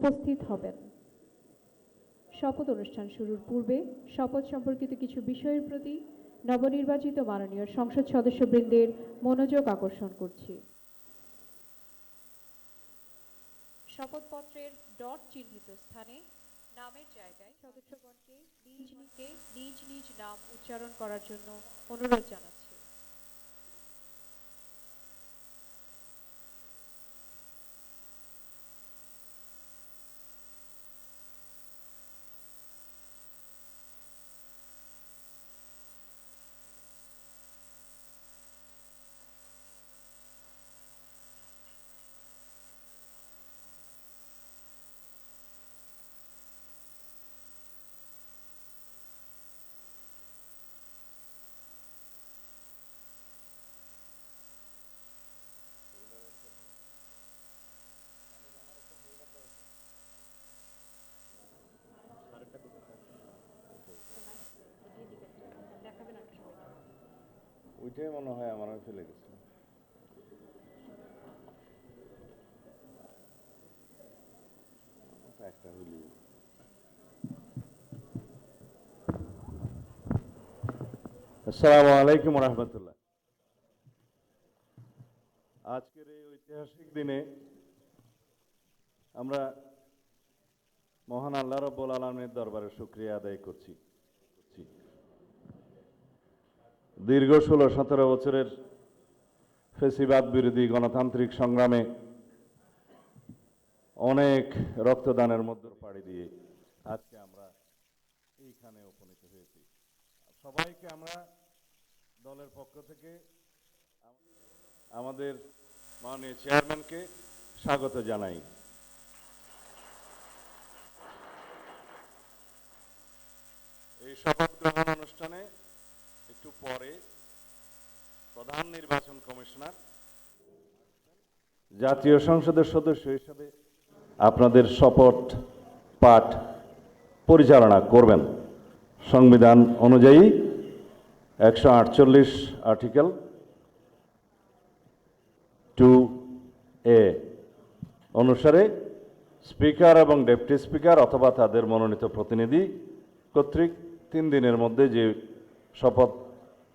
উপস্থিত হবেন। শপথ অনুষ্ঠান শুরুর পূর্বে শপথ সম্পর্কিত কিছু বিষয়ের প্রতি নবনির্বাচিত মাননীয় সংসদ সদস্যবৃন্দের মনোযোগ আকর্ষণ করছি। শপথপত্রের ডট চিহ্নিত স্থানে নামের জায়গায় সদস্যগণকে নিজ নিজে নিজ নাম উচ্চারণ করার জন্য অনুরোধ জানাচ্ছি। ওইটাই মনে হয় আমার আমি ফেলে গেছি একটা আসসালামু আলাইকুম রহমতুল্লাহ। আজকের এই ঐতিহাসিক দিনে আমরা মহান আল্লাহ রব্বুল আলমের দরবারে শুক্রিয়া আদায় করছি। দীর্ঘ ষোলো, সতেরো বছরের ফেসিবাদ বিরোধী গণতান্ত্রিক সংগ্রামে অনেক রক্তদানের মধ্যে পাড়ি দিয়ে আজকে আমরা এইখানে উপনীত হয়েছি। সবাইকে আমরা দলের পক্ষ থেকে আমাদের মাননীয় চেয়ারম্যানকে স্বাগত জানাই। এই একটু পরে প্রধান নির্বাচন কমিশনার জাতীয় সংসদের সদস্য হিসেবে আপনাদের শপথ পাঠ পরিচালনা করবেন। সংবিধান অনুযায়ী একশো আটচল্লিশ আর্টিকেল টু এ অনুসারে স্পিকার এবং ডেপুটি স্পিকার অথবা তাদের মনোনীত প্রতিনিধি কর্তৃক তিন দিনের মধ্যে যে শপথ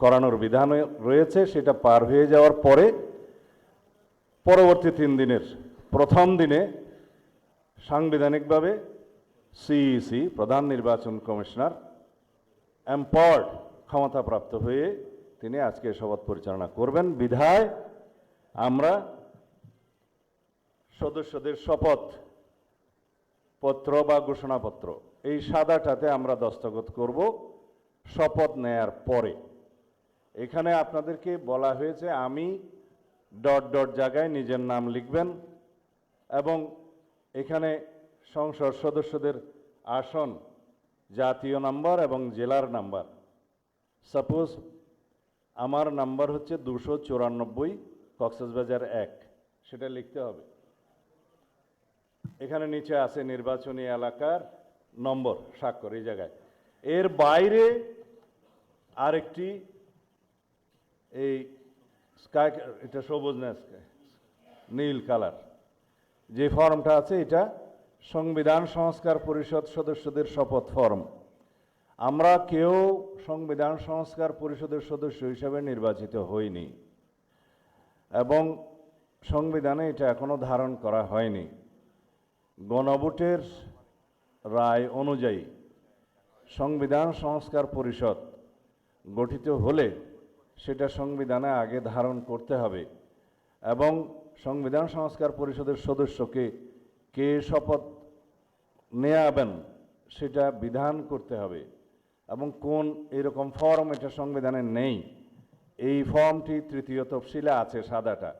করানোর বিধান রয়েছে, সেটা পার হয়ে যাওয়ার পরে পরবর্তী তিন দিনের, প্রথম দিনে সাংবিধানিকভাবে সিইসি প্রধান নির্বাচন কমিশনার এম্পাওয়ার্ড ক্ষমতাপ্রাপ্ত হয়ে তিনি আজকে শপথ পরিচালনা করবেন। বিধায় আমরা সদস্যদের শপথ পত্র বা ঘোষণাপত্র, এই সাদাটাতে আমরা দস্তখত করব। শপথ নেয়ার পরে এখানে আপনাদেরকে বলা হয়েছে আমি ডট ডট জায়গায় নিজের নাম লিখবেন এবং এখানে সংসদ সদস্যদের আসন, জাতীয় নাম্বার এবং জেলার নাম্বার। সাপোজ আমার নাম্বার হচ্ছে দুশো চুরানব্বই কক্সবাজার এক, সেটা লিখতে হবে। এখানে নিচে আছে নির্বাচনী এলাকার নম্বর, স্বাক্ষর, এই জায়গায়। এর বাইরে আরেকটি এই স্কাই এটা সবুজ না স্কাই নীল কালার যে ফর্মটা আছে এটা সংবিধান সংস্কার পরিষদ সদস্যদের শপথ ফর্ম আমরা কেউ সংবিধান সংস্কার পরিষদের সদস্য হিসেবে নির্বাচিত হইনি এবং সংবিধানে এটা এখনও ধারণ করা হয়নি। গণভোটের রায় অনুযায়ী সংবিধান সংস্কার পরিষদ গঠিত হলে সেটা সংবিধানে আগে ধারণ করতে হবে। এবং সংবিধান সংস্কার পরিষদের সদস্যকে কে শপথ নেয়াবেন সেটা বিধান করতে হবে। এবং কোন এরকম ফর্ম এটা সংবিধানে নেই, এই ফর্মটি তৃতীয় তফসিলে আছে সাদাটা।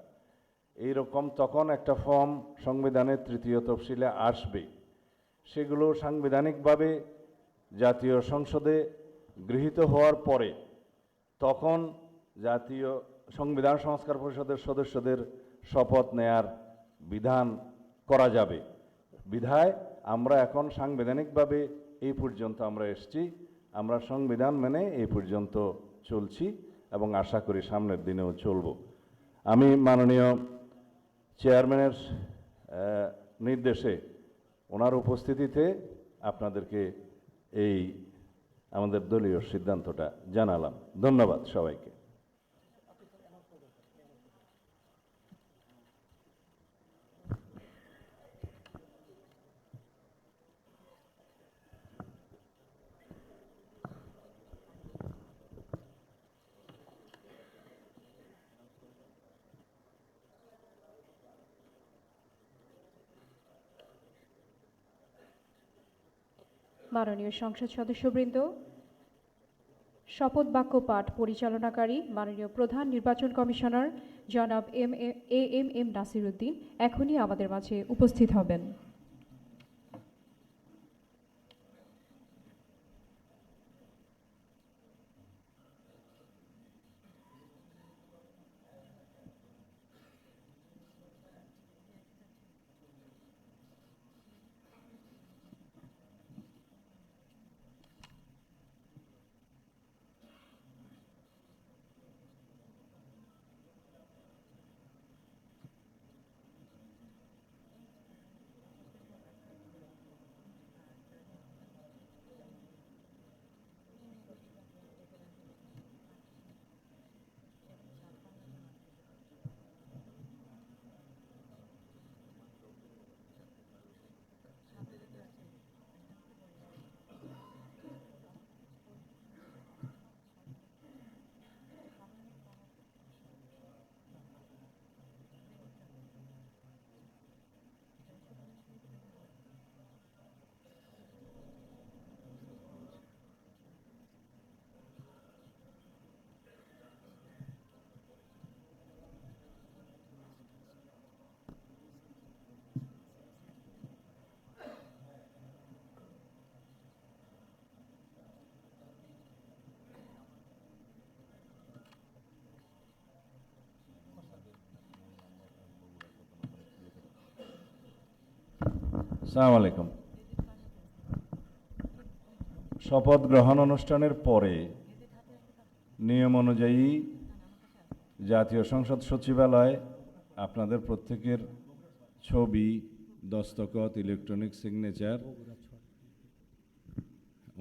এইরকম তখন একটা ফর্ম সংবিধানের তৃতীয় তফসিলে আসবে। সেগুলো সাংবিধানিকভাবে জাতীয় সংসদে গৃহীত হওয়ার পরে তখন জাতীয় সংবিধান সংস্কার পরিষদের সদস্যদের শপথ নেয়ার বিধান করা যাবে। বিধায় আমরা এখন সাংবিধানিকভাবে এই পর্যন্ত আমরা এসেছি। আমরা সংবিধান মেনে এই পর্যন্ত চলছি এবং আশা করি সামনের দিনেও চলব। আমি মাননীয় চেয়ারম্যানের নির্দেশে ওনার উপস্থিতিতে আপনাদেরকে এই আমাদের দলীয় সিদ্ধান্তটা জানালাম। ধন্যবাদ সবাইকে। মাননীয় সংসদ সদস্যবৃন্দ, শপথ বাক্য পাঠ পরিচালনাকারী মাননীয় প্রধান নির্বাচন কমিশনার জনাব M A M M Nasir Uddin এখনই আমাদের মাঝে উপস্থিত হবেন। সালাম আলাইকুম শপথ গ্রহণ অনুষ্ঠানের পরে নিয়ম অনুযায়ী জাতীয় সংসদ সচিবালয় আপনাদের প্রত্যেকের ছবি, দস্তখত, ইলেকট্রনিক সিগনেচার,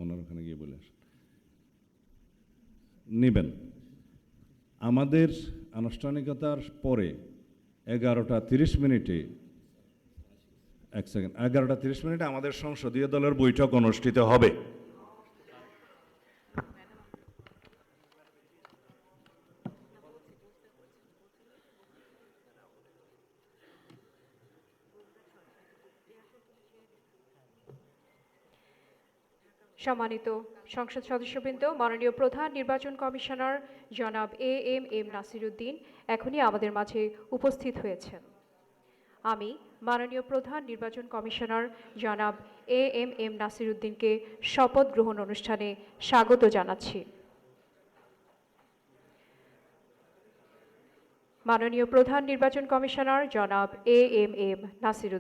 ওনার ওখানে গিয়ে বলে নেবেন। আমাদের আনুষ্ঠানিকতার পরে এগারোটা তিরিশ মিনিটে এক সেকেন্ড এগারোটা তিরিশ মিনিটে আমাদের সংসদীয় দলের বৈঠক অনুষ্ঠিত হবে। সম্মানিত সংসদ সদস্যবৃন্দ, মাননীয় প্রধান নির্বাচন কমিশনার জনাব A M M Nasir Uddin এখনই আমাদের মাঝে উপস্থিত হয়েছেন। আমি মাননীয় প্রধান নির্বাচন কমিশনার জনাব এ এম এম নাসিরুদ্দিনকে শপথ গ্রহণ অনুষ্ঠানে স্বাগত জানাচ্ছি। মাননীয় প্রধান নির্বাচন কমিশনার জনাব এ এম এম নাসির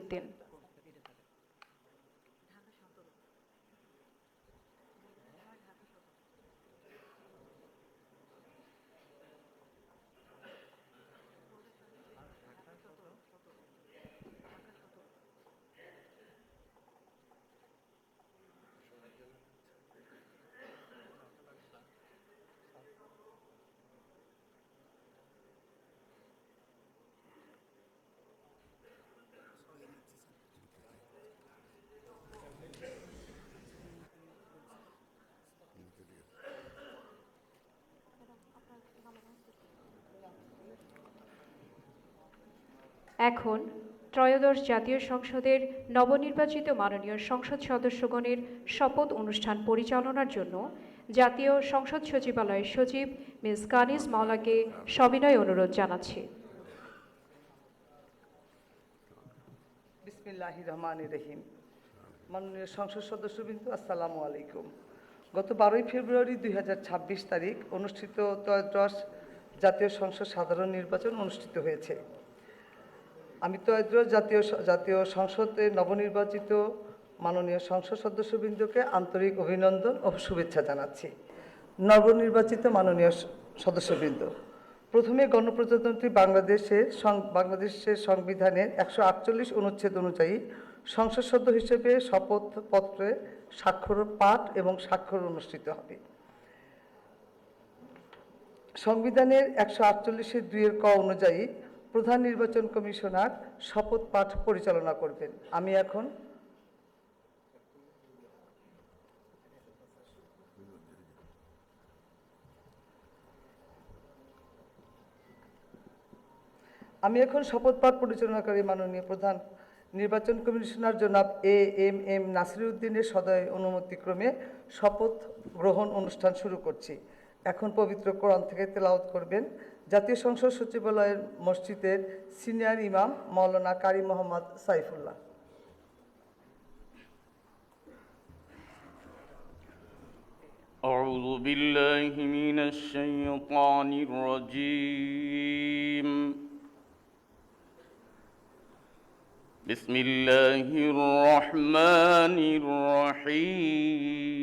এখন ত্রয়োদশ জাতীয় সংসদের নবনির্বাচিত মাননীয় সংসদ সদস্যগণের শপথ অনুষ্ঠান পরিচালনার জন্য জাতীয় সংসদ সচিবালয়ের সচিব মিস কানিস মাওলাকে সবিনয় অনুরোধ জানাচ্ছি। বিসমিল্লাহ রহমান রহিম। মাননীয় সংসদ সদস্যবৃন্দ, আসসালামু আলাইকুম। গত বারোই ফেব্রুয়ারি দুই হাজার ছাব্বিশ তারিখ অনুষ্ঠিত ত্রয়োদশ জাতীয় সংসদ সাধারণ নির্বাচন অনুষ্ঠিত হয়েছে। আমি ত্রয়োদশ জাতীয় জাতীয় সংসদে নবনির্বাচিত মাননীয় সংসদ সদস্যবৃন্দকে আন্তরিক অভিনন্দন ও শুভেচ্ছা জানাচ্ছি। নবনির্বাচিত মাননীয় সদস্যবৃন্দ, প্রথমে গণপ্রজাতন্ত্রী বাংলাদেশের বাংলাদেশের সংবিধানের একশো আটচল্লিশ অনুচ্ছেদ অনুযায়ী সংসদ সদস্য হিসেবে শপথপত্রে স্বাক্ষর পাঠ এবং স্বাক্ষর অনুষ্ঠিত হবে। সংবিধানের একশো আটচল্লিশের দুইয়ের ক অনুযায়ী প্রধান নির্বাচন কমিশনার শপথ পাঠ পরিচালনা করবেন। আমি এখন আমি এখন শপথ পাঠ পরিচালনাকারী মাননীয় প্রধান নির্বাচন কমিশনার জনাব এ এম এম নাসিরুদ্দিনের সদয় অনুমতিক্রমে শপথ গ্রহণ অনুষ্ঠান শুরু করছি। এখন পবিত্র কোরআন থেকে তেলাওয়াত করবেন। জাতীয় সংসদ সচিবালয়ের মসজিদের সিনিয়র ইমাম মৌলানা কারি মোহাম্মদ সাইফুল্লাহ أعوذ بالله من الشيطان الرجيم بسم الله الرحمن الرحيم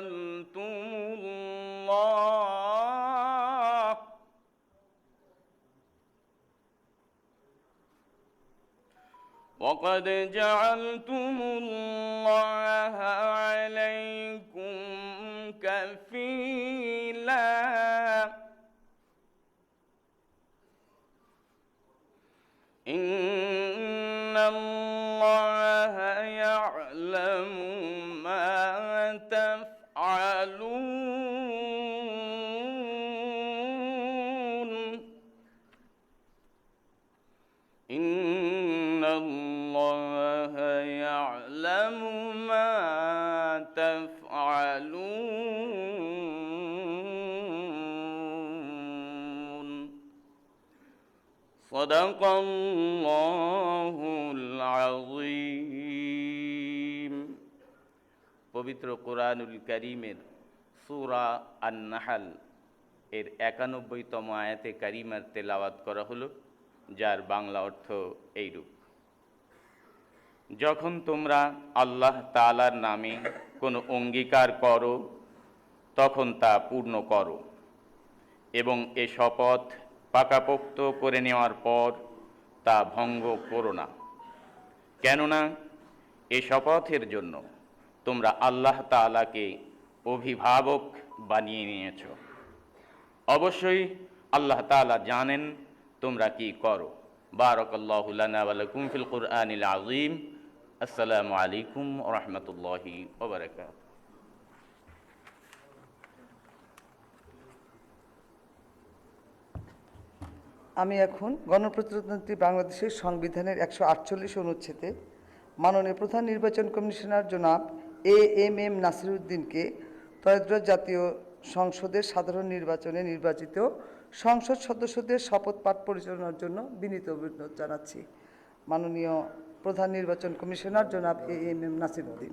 جعلتم الله وقد جعلتم الله عليكم كفيلاً إن الله الله العظيم পবিত্র কোরআনুল করিমের সূরা আন নাহাল এর একানব্বইতম আয়াতে কারিমার তেলাওয়াত করা হলো যার বাংলা অর্থ এইরূপ যখন তোমরা আল্লাহ তাআলার নামে কোনো অঙ্গীকার করো তখন তা পূর্ণ করো এবং এ শপথ পাকাপোক্ত করে নেওয়ার পর তা ভঙ্গ করো না। কেননা এ শপথের জন্য তোমরা আল্লাহ তাআলাকে অভিভাবক বানিয়ে নিয়েছ। অবশ্যই আল্লাহ তাআলা জানেন তোমরা কি করো। বারাকাল্লাহু লানা ওয়া লাকুম ফিল কুরআনিল আযীম। আসসালামু আলাইকুম রাহমাতুল্লাহি ওয়া আমি এখন গণপ্রজাতন্ত্রী বাংলাদেশের সংবিধানের একশো আটচল্লিশ অনুচ্ছেদে মাননীয় প্রধান নির্বাচন কমিশনার জনাব এ এম এম নাসিরুদ্দিনকে ত্রয়োদশ জাতীয় সংসদের সাধারণ নির্বাচনে নির্বাচিত সংসদ সদস্যদের শপথ পাঠ পরিচালনার জন্য বিনীত অভিনন্দন জানাচ্ছি। মাননীয় প্রধান নির্বাচন কমিশনার জনাব এ এম এম নাসিরুদ্দিন।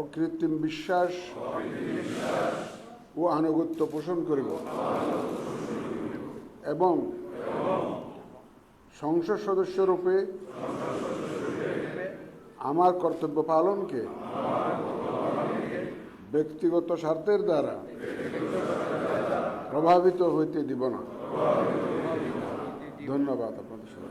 অকৃত্রিম বিশ্বাস ও আনুগত্য পোষণ করিব। এবং সংসদ সদস্য রূপে আমার কর্তব্য পালনকে ব্যক্তিগত স্বার্থের দ্বারা প্রভাবিত হইতে দিব না। ধন্যবাদ আপনাদের সবাই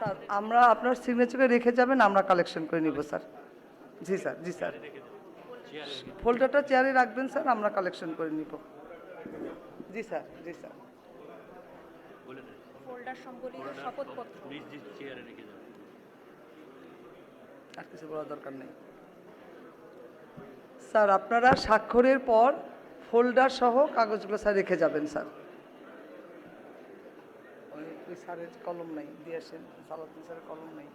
স্যার আমরা আপনার সিগনেচারে রেখে যাবেন আমরা কালেকশন করে নিব স্যার। জি স্যার জি স্যার। ফোল্ডারটা চেয়ারে রাখবেন স্যার আমরা কালেকশন করে নিব। জি স্যার জি স্যার। ফোল্ডার সম্বলিত শপথপত্র। আর কিছু বলার দরকার নেই। স্যার আপনারা স্বাক্ষরের পর ফোল্ডার সহ কাগজগুলো স্যার রেখে যাবেন স্যার। ওই স্যারের কলম নাই দিয়ে আসেন সালাদ্দিন স্যারের কলম নাই।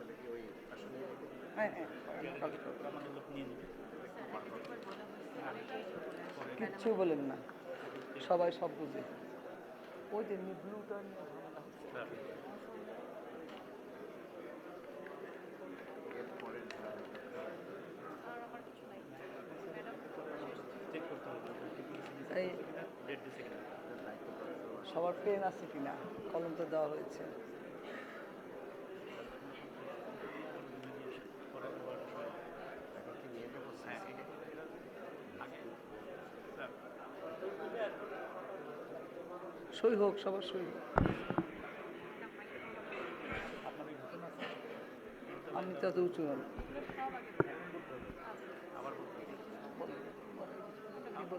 হ্যাঁ হ্যাঁ কিচ্ছু বলেন না সবাই সব বুঝে। ওই যে ব্লুটা নিয়ে ঝামেলা হচ্ছে। এই সবার পেন আছে কিনা? কলম তো দেওয়া হয়েছে। সই হোক সবার সই হোক। আমি তো উঁচু হল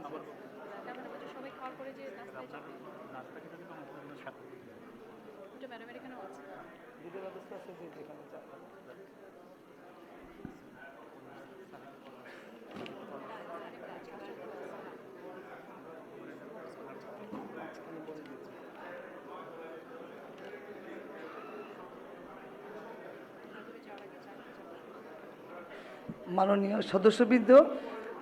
সবাই খাওয়ার পরে যে নাস্তায় যাবে? ওটা ম্যাডামের এখানেও আছে। দুটো ব্যবস্থা আছে যে যেখানে যাবে মাঝখানে বলে দিচ্ছি। মাননীয় সদস্যবৃন্দ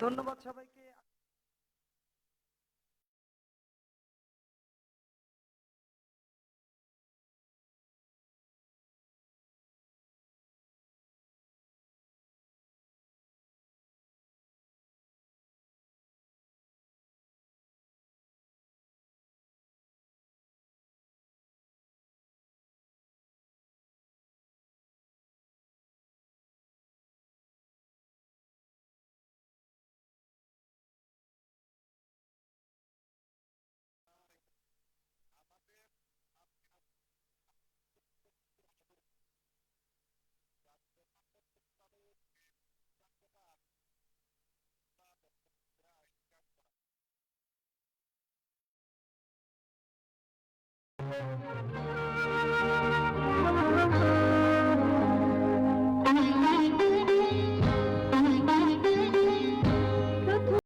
ধন্যবাদ সবাইকে।